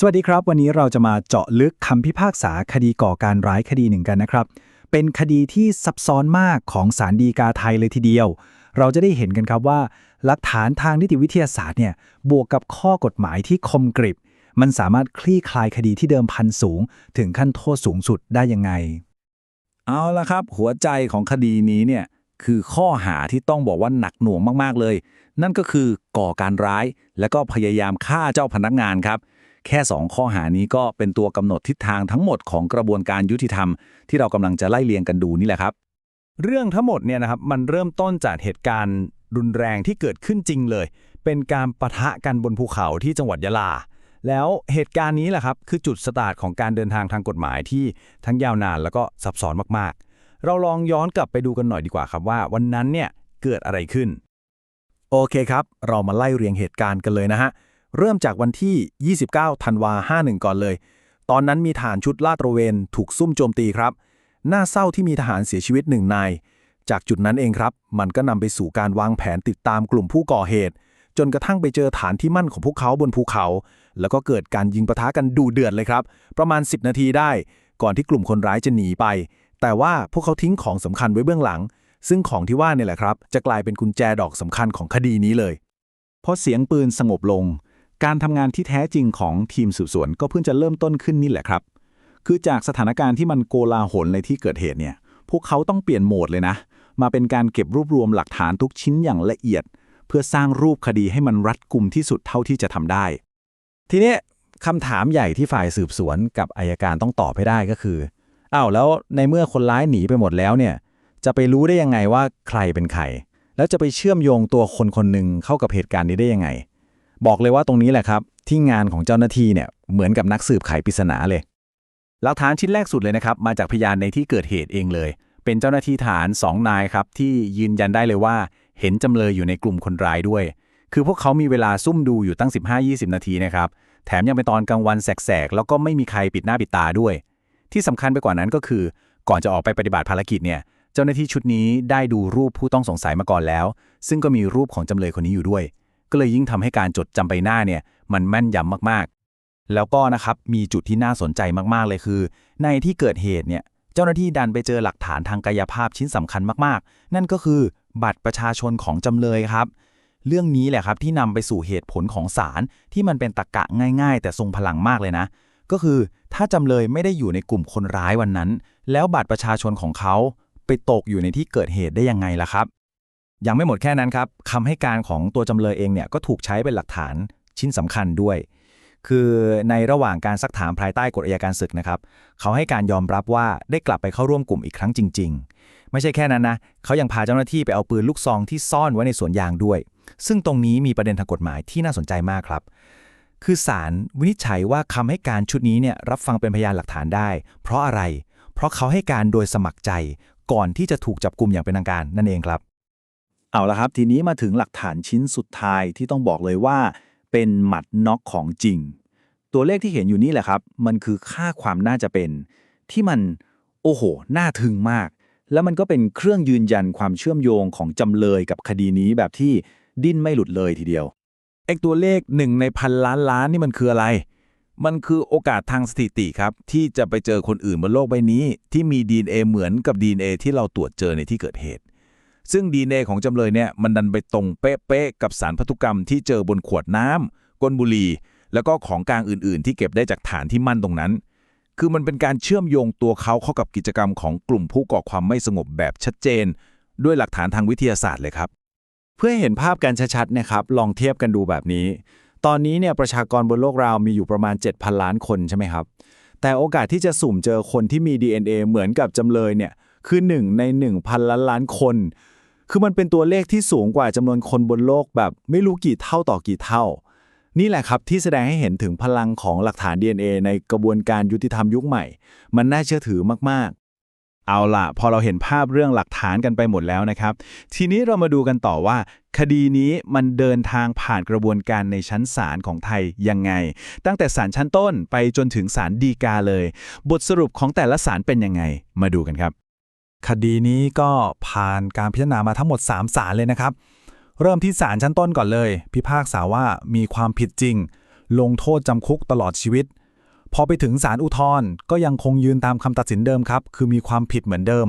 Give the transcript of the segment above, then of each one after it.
สวัสดีครับ วันนี้เราจะมาเจาะลึกคำพิพากษาคดีก่อการร้ายคดีหนึ่งกันนะครับ เป็นคดีที่ซับซ้อนมากของศาลฎีกาไทยเลยทีเดียว เราจะได้เห็นกันครับว่า หลักฐานทางนิติวิทยาศาสตร์เนี่ยบวกกับข้อกฎหมายที่คมกริบ มันสามารถคลี่คลายคดีที่เดิมพันสูง ถึงขั้นโทษสูงสุดได้ยังไง เอาละครับ หัวใจของคดีนี้เนี่ยคือข้อหาที่ต้องบอกว่าหนักหน่วงมากๆเลย นั่นก็คือก่อการร้าย และก็พยายามฆ่าเจ้าพนักงานครับ แค่ 2 ข้อหานี้ก็เป็นตัวกำหนดทิศทางทั้งหมดของกระบวนการยุติธรรม ที่เรากำลังจะไล่เลียงกันดูนี่แหละครับ เรื่องทั้งหมดเนี่ยนะครับมันเริ่มต้นจากเหตุการณ์รุนแรงที่เกิดขึ้นจริงเลย เป็นการปะทะกันบนภูเขาที่จังหวัดยะลา แล้วเหตุการณ์นี้แหละครับคือจุดสตาร์ทของการเดินทางทางกฎหมายที่ทั้งยาวนานแล้วก็ซับซ้อนมากๆ เราลองย้อนกลับไปดูกันหน่อยดีกว่าครับว่า วันนั้นเนี่ยเกิดอะไรขึ้น โอเคครับ เรามาไล่เรียงเหตุการณ์กันเลยนะฮะ เริ่มจากวันที่ 29 ธันวา 51 ก่อนเลย ตอนนั้นมีฐานชุดลาดตระเวนถูกซุ่มโจมตีครับ น่าเศร้าที่มีทหารเสียชีวิตหนึ่งนาย จากจุดนั้นเองครับ มันก็นำไปสู่การวางแผนติดตามกลุ่มผู้ก่อเหตุ จนกระทั่งไปเจอฐานที่มั่นของพวกเขาบนภูเขา แล้วก็เกิดการยิงปะทะกันดูเดือดเลยครับ ประมาณ 10 นาทีได้ ก่อนที่กลุ่มคนร้ายจะหนีไป แต่ว่าพวกเขาทิ้งของสำคัญไว้เบื้องหลัง ซึ่งของที่ว่าเนี่ยแหละครับ จะกลายเป็นกุญแจดอกสำคัญของคดีนี้เลยพอเสียงปืนสงบลง การทำงานที่แท้จริงของทีมสืบสวนก็เพิ่งจะเริ่มต้นขึ้นนี่แหละครับ คือจากสถานการณ์ที่มันโกลาหลในที่เกิดเหตุเนี่ย พวกเขาต้องเปลี่ยนโหมดเลยนะ มาเป็นการเก็บรวบรวมหลักฐานทุกชิ้นอย่างละเอียด เพื่อสร้างรูปคดีให้มันรัดกุมที่สุดเท่าที่จะทำได้ ทีนี้คำถามใหญ่ที่ฝ่ายสืบสวนกับอายการต้องตอบให้ได้ก็คืออ้าวแล้วในเมื่อคนร้ายหนีไปหมดแล้วเนี่ย จะไปรู้ได้ยังไงว่าใครเป็นใคร แล้วจะไปเชื่อมโยงตัวคนคนหนึ่งเข้ากับเหตุการณ์นี้ได้ยังไง บอกเลยว่าตรงนี้แหละครับ ที่งานของเจ้าหน้าที่เนี่ยเหมือนกับนักสืบไขปริศนาเลย หลักฐานชิ้นแรกสุดเลยนะครับ มาจากพยานในที่เกิดเหตุเองเลย เป็นเจ้าหน้าที่ฐาน2นายครับที่ยืนยันได้เลยว่า เห็นจำเลยอยู่ในกลุ่มคนร้ายด้วย คือพวกเขามีเวลาซุ่มดูอยู่ตั้ง 15-20 นาทีนะครับแถมยังเป็นตอนกลางวันแสกๆแล้วก็ไม่มีใครปิดหน้าปิดตาด้วย ที่สำคัญไปกว่านั้นก็คือ ก่อนจะออกไปปฏิบัติภารกิจเนี่ยเจ้าหน้าที่ชุดนี้ได้ดูรูปผู้ต้องสงสัยมาก่อนแล้ว ซึ่งก็มีรูปของจำเลยคนนี้อยู่ด้วย ก็เลยยิ่งทำให้การจดจำใบหน้าเนี่ยมันแม่นยำมากๆ แล้วก็นะครับมีจุดที่น่าสนใจมากๆเลยคือ ในที่เกิดเหตุเนี่ยเจ้าหน้าที่ดันไปเจอหลักฐานทางกายภาพชิ้นสำคัญมากๆ นั่นก็คือบัตรประชาชนของจำเลยครับ เรื่องนี้แหละครับที่นำไปสู่เหตุผลของศาลที่มันเป็นตรกกะง่าย ๆ แต่ทรงพลังมากเลยนะ ก็คือถ้าจำเลยไม่ได้อยู่ในกลุ่มคนร้ายวันนั้น แล้วบัตรประชาชนของเขาไปตกอยู่ในที่เกิดเหตุได้ยังไงล่ะครับ ยังไม่หมดแค่นั้นครับคำให้การของตัวจำเลยเองเนี่ยก็ถูกใช้เป็นหลักฐานชิ้นสำคัญด้วย คือในระหว่างการซักถามภายใต้กฎอัยการศึกนะครับ เขาให้การยอมรับว่าได้กลับไปเข้าร่วมกลุ่มอีกครั้งจริง ๆ ไม่ใช่แค่นั้นนะเขายังพาเจ้าหน้าที่ไปเอาปืนลูกซองที่ซ่อนไว้ในสวนยางด้วย ซึ่งตรงนี้มีประเด็นทางกฎหมายที่น่าสนใจมากครับ คือศาลวินิจฉัยว่าคำให้การชุดนี้เนี่ยรับฟังเป็นพยานหลักฐานได้ เพราะอะไร เพราะเขาให้การโดยสมัครใจ ก่อนที่จะถูกจับกลุ่มอย่างเป็นทางการนั่นเองครับ เอาละครับ ทีนี้มาถึงหลักฐานชิ้นสุดท้ายที่ต้องบอกเลยว่า เป็นหมัดน็อกของจริง ตัวเลขที่เห็นอยู่นี่แหละครับ มันคือค่าความน่าจะเป็น ที่มันโอ้โห น่าทึ่งมาก แล้วมันก็เป็นเครื่องยืนยันความเชื่อมโยงของจำเลยกับคดีนี้แบบที่ดิ้นไม่หลุดเลยทีเดียวเอกตัวเลขหนึ่งในพันล้านล้านนี่มันคืออะไร มันคือโอกาสทางสถิติครับ ที่จะไปเจอคนอื่นบนโลกใบนี้ ที่มี DNA เหมือนกับ DNA ที่เราตรวจเจอในที่เกิดเหตุ ซึ่ง DNA ของจำเลยเนี่ยมันดันไปตรงเป๊ะๆกับสารพันธุกรรมที่เจอบนขวดน้ำก้นบุหรี่ แล้วก็ของกลางอื่นๆ ที่เก็บได้จากฐานที่มั่นตรงนั้น คือมันเป็นการเชื่อมโยงตัวเขาเข้ากับกิจกรรมของกลุ่มผู้ก่อความไม่สงบแบบชัดเจน ด้วยหลักฐานทางวิทยาศาสตร์เลยครับ เพื่อเห็นภาพกันชัดๆนะครับลองเทียบกันดูแบบนี้ ตอนนี้เนี่ยประชากรบนโลกเรามีอยู่ประมาณ 7,000 ล้านคนใช่ไหมครับแต่โอกาสที่จะสุ่มเจอคนที่มี DNA เหมือนกับจำเลยเนี่ยคือ1ใน1,000ล้านล้านคน คือมันเป็นตัวเลขที่สูงกว่าจำนวนคนบนโลกแบบไม่รู้กี่เท่าต่อกี่เท่า นี่แหละครับที่แสดงให้เห็นถึงพลังของหลักฐาน DNA ในกระบวนการยุติธรรมยุคใหม่ มันน่าเชื่อถือมากๆ เอาล่ะ พอเราเห็นภาพเรื่องหลักฐานกันไปหมดแล้วนะครับ ทีนี้เรามาดูกันต่อว่า คดีนี้มันเดินทางผ่านกระบวนการในชั้นศาลของไทยยังไง ตั้งแต่ศาลชั้นต้นไปจนถึงศาลฎีกาเลย บทสรุปของแต่ละศาลเป็นยังไง มาดูกันครับ คดีนี้ก็ผ่านการพิจารณามาทั้งหมด 3 ศาลเลยนะครับ เริ่มที่ศาลชั้นต้นก่อนเลย พิพากษาว่ามีความผิดจริง ลงโทษจำคุกตลอดชีวิต พอไปถึงศาลอุทธรณ์ก็ยังคงยืนตามคำตัดสินเดิมครับ คือมีความผิดเหมือนเดิม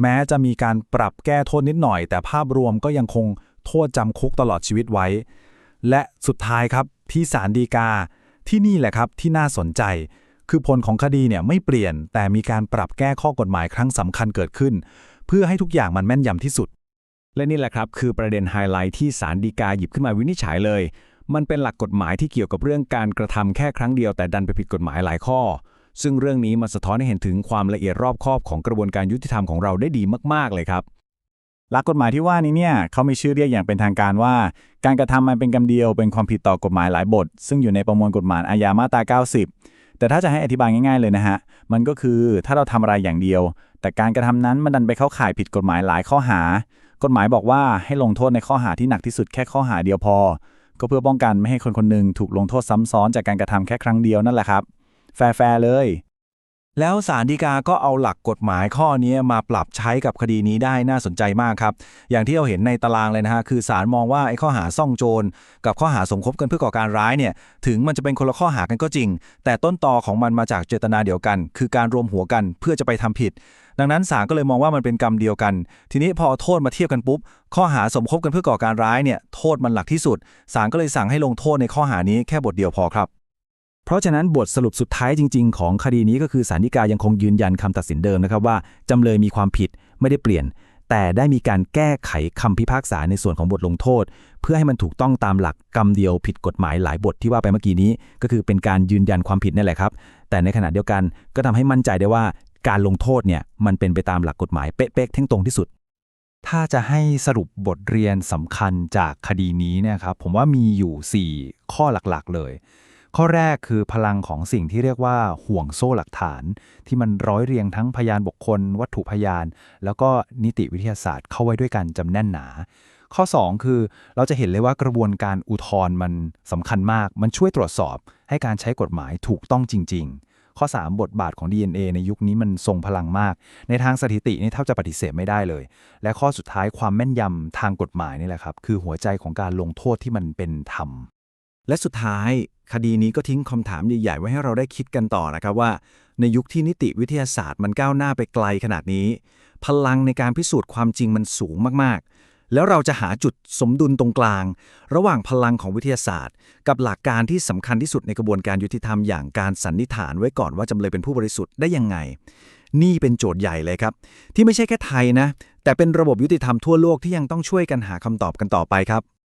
แม้จะมีการปรับแก้โทษนิดหน่อย แต่ภาพรวมก็ยังคงโทษจำคุกตลอดชีวิตไว้ และสุดท้ายครับที่ศาลฎีกาที่นี่แหละครับที่น่าสนใจ คือผลของคดีเนี่ยไม่เปลี่ยนแต่มีการปรับแก้ข้อกฎหมายครั้งสำคัญเกิดขึ้น เพื่อให้ทุกอย่างมันแม่นยำที่สุด และนี่แหละครับ คือประเด็นไฮไลท์ที่ศาลฎีกาหยิบขึ้นมาวินิจฉัยเลย มันเป็นหลักกฎหมายที่เกี่ยวกับเรื่องการกระทำแค่ครั้งเดียวแต่ดันไปผิดกฎหมายหลายข้อ ซึ่งเรื่องนี้มันสะท้อนให้เห็นถึงความละเอียดรอบคอบของกระบวนการยุติธรรมของเราได้ดีมาก ๆเลยครับหลักกฎหมายที่ว่านี้เนี่ยเขามีชื่อเรียกอย่างเป็นทางการว่า การกระทำมันเป็นกรรมเดียวเป็นความผิดต่อกฎหมายหลายบท ซึ่งอยู่ในประมวลกฎหมายอาญามาตรา 90 แต่ถ้าจะให้อธิบายง่ายๆเลยนะฮะ มันก็คือถ้าเราทำอะไรอย่างเดียว แต่การกระทำนั้นมันดันไปเข้าข่ายผิดกฎหมายหลายข้อหา กฎหมายบอกว่าให้ลงโทษในข้อหาที่หนักที่สุดแค่ข้อหาเดียวพอ ก็เพื่อป้องกันไม่ให้คนคนหนึ่งถูกลงโทษซ้ำซ้อนจากการกระทำแค่ครั้งเดียวนั่นแหละครับ แฟร์ๆเลย แล้วศาลฎีกาก็เอาหลักกฎหมายข้อนี้มาปรับใช้กับคดีนี้ได้น่าสนใจมากครับ อย่างที่เราเห็นในตารางเลยนะฮะ คือศาลมองว่าไอ้ข้อหาซ่องโจร กับข้อหาสมคบกันเพื่อก่อการร้ายเนี่ย ถึงมันจะเป็นคนละข้อหากันก็จริง แต่ต้นตอของมันมาจากเจตนาเดียวกัน คือการรวมหัวกันเพื่อจะไปทำผิด ดังนั้นศาลก็เลยมองว่ามันเป็นกรรมเดียวกัน ทีนี้พอโทษมาเทียบกันปุ๊บ ข้อหาสมคบกันเพื่อก่อการร้ายเนี่ย โทษมันหลักที่สุด ศาลก็เลยสั่งให้ลงโทษในข้อหานี้แค่บทเดียวพอครับ เพราะฉะนั้นบทสรุปสุดท้ายจริง ๆ ของคดีนี้ก็คือสารฎีกายังคงยืนยันคำตัดสินเดิมนะครับว่าจำเลยมีความผิดไม่ได้เปลี่ยน แต่ได้มีการแก้ไขคำพิพากษาในส่วนของบทลงโทษ เพื่อให้มันถูกต้องตามหลักกรรมเดียวผิดกฎหมายหลายบทที่ว่าไปเมื่อกี้นี้ ก็คือเป็นการยืนยันความผิดนั่นแหละครับ แต่ในขณะเดียวกันก็ทำให้มั่นใจได้ว่าการลงโทษเนี่ยมันเป็นไปตามหลักกฎหมายเป๊ะๆเท่งตรงที่สุด ถ้าจะให้สรุปบทเรียนสำคัญจากคดีนี้เนี่ยครับผมว่ามีอยู่ 4 ข้อหลักๆเลย ข้อแรกคือพลังของสิ่งที่เรียกว่าห่วงโซ่หลักฐาน ที่มันร้อยเรียงทั้งพยานบุคคล วัตถุพยาน แล้วก็นิติวิทยาศาสตร์เข้าไว้ด้วยกันจำแน่นหนา ข้อ 2 คือเราจะเห็นเลยว่ากระบวนการอุทธรณ์มันสำคัญมาก มันช่วยตรวจสอบให้การใช้กฎหมายถูกต้องจริง ๆข้อ 3 บทบาทของ DNA ในยุคนี้มันทรงพลังมาก ในทางสถิตินี่แทบจะปฏิเสธไม่ได้เลย และข้อสุดท้ายความแม่นยำทางกฎหมายนี่แหละครับ คือหัวใจของการลงโทษที่มันเป็นธรรม และสุดท้ายคดีนี้ก็ทิ้งคำถามใหญ่ๆไว้ให้เราได้คิดกันต่อนะครับว่า ในยุคที่นิติวิทยาศาสตร์มันก้าวหน้าไปไกลขนาดนี้ พลังในการพิสูจน์ความจริงมันสูงมากๆ แล้วเราจะหาจุดสมดุลตรงกลาง ระหว่างพลังของวิทยาศาสตร์ กับหลักการที่สำคัญที่สุดในกระบวนการยุติธรรมอย่างการสันนิษฐานไว้ก่อนว่าจำเลยเป็นผู้บริสุทธิ์ได้ยังไง นี่เป็นโจทย์ใหญ่เลยครับ ที่ไม่ใช่แค่ไทยนะ แต่เป็นระบบยุติธรรมทั่วโลกที่ยังต้องช่วยกันหาคำตอบกันต่อไปครับ